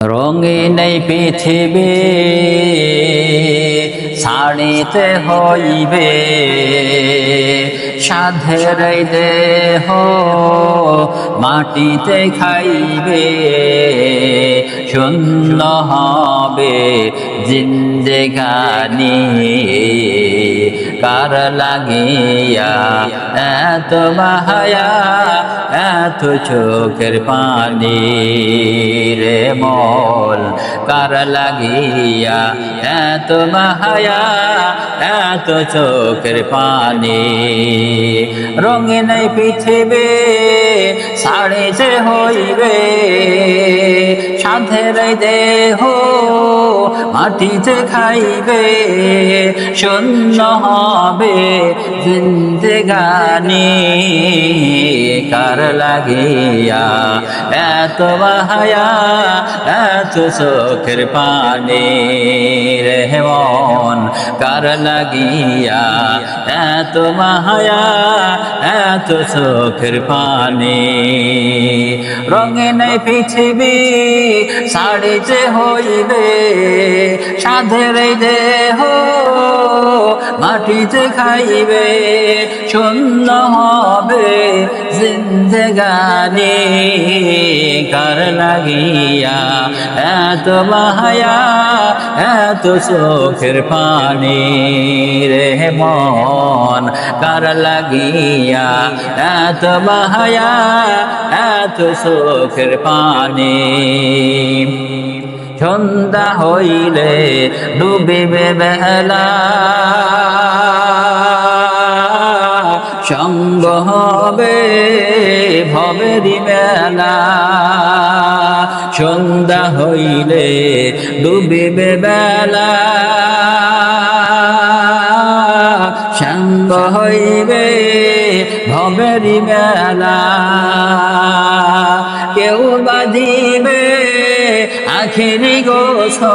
রঙিন নেই পৃথিবী ছাড়িতে হইবে সাধের দেহ মাটিতে খাইবে শূন্য হবে জিন্দেগানি কার লাগিয়া? এত মাহায়া এত চোখের পানি রে মল, কার লাগিয়া? এত মাহায়া এত চোখের পানি রঙিন এই পৃথিবী যে হইবে সাধের দেহ মাটিতে খাইবে, শূন্য হবে জিন্দেগানি কার লাগিয়া এত মাহায়া এত চোখের পানি রেহমন কার লাগিয়া, এত মাহায়া এত চোখের পানি। রঙে নাই পৃথিবী সাড়িতে হইবে, সাধের দেহ মাটিতে খাইবে, শূন্য হবে জিন্দগানি। কার লাগিয়া, এত মাহায়া এত চোখের পানি। রে মন, কার লাগিয়া এত মাহায়া এত চোখের পানি। সন্ধ্যা হইলে ডুবিবে বেলা। সঙ্গ হবে ভবেরি মেলা সন্ধ্যা হইলে ডুবিবে বেলা। সঙ্গ হইবে ভবেরি মেলা। কেউ বাঁধিবে আখেরি গোসল।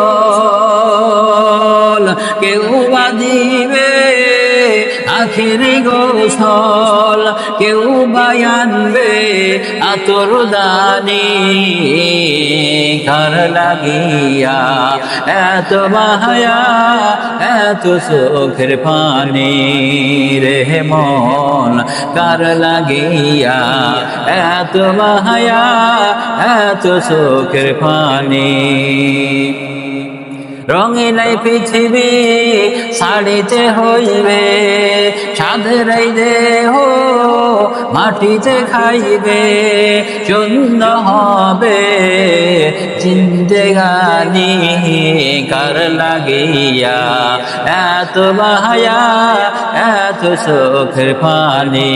কেউ বাঁধিবে আখেরি গোসল, কেউ বায়ানবে আতর দানি। কার লাগিয়া এত মায়া এত চোখের পানি। রে মন, কার লাগিয়া এত মায়া এত চোখের পানি। রঙিলাই পৃথিবী, শাড়িতে হইবে সাধের এই দেহ, মাটিতে খাইবে শূন্য হবে, জিন্দেগানি কার লাগিয়া, এত বাহায়া, এত চোখের পানি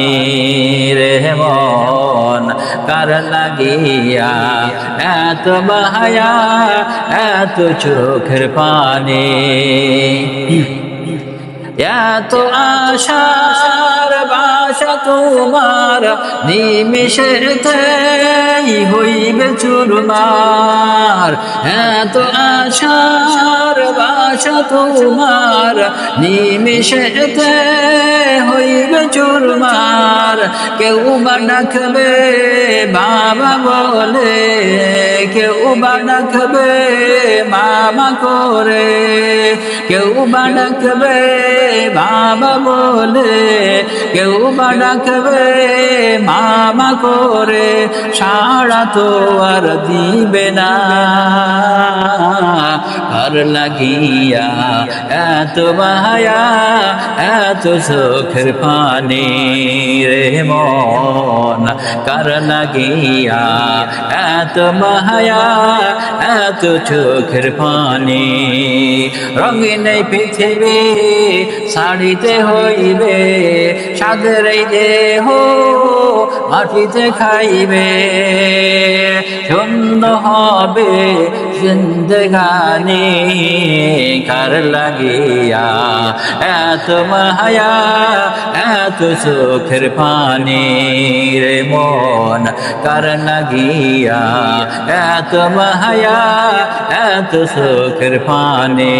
রে মন কার লাগিয়া, এত বাহায়া, এত চোখের পানি। এত আশার বাসা তোমার নিমিষেতে হইবে চুরমার এত আশার বাসা তোমার নিমিষেতে হইবে চুরমার কেউ বা ডাকবে, বাবা বলে। কেউ বা ডাকবে, মামা করে। কেউ বা ডাকবে, বাবা বলে। কেউ ডাকবে, মামা করে সাড়া তো আর দিবে না। আর লাগিয়া এত মায়া এত চোখের পানি রে মন। কার লাগিয়া এত মায়া এত চোখের পানি। রঙিন পৃথিবী শাড়িতে হইবে, সাদের এই দেহ মাটিতে খাইবে সুন্দর হবে জিন্দগানি। কার লাগিয়া এত মায়া, এত চোখের পানি রে মন। কার লাগিয়া এত মায়া, এত চোখের পানি।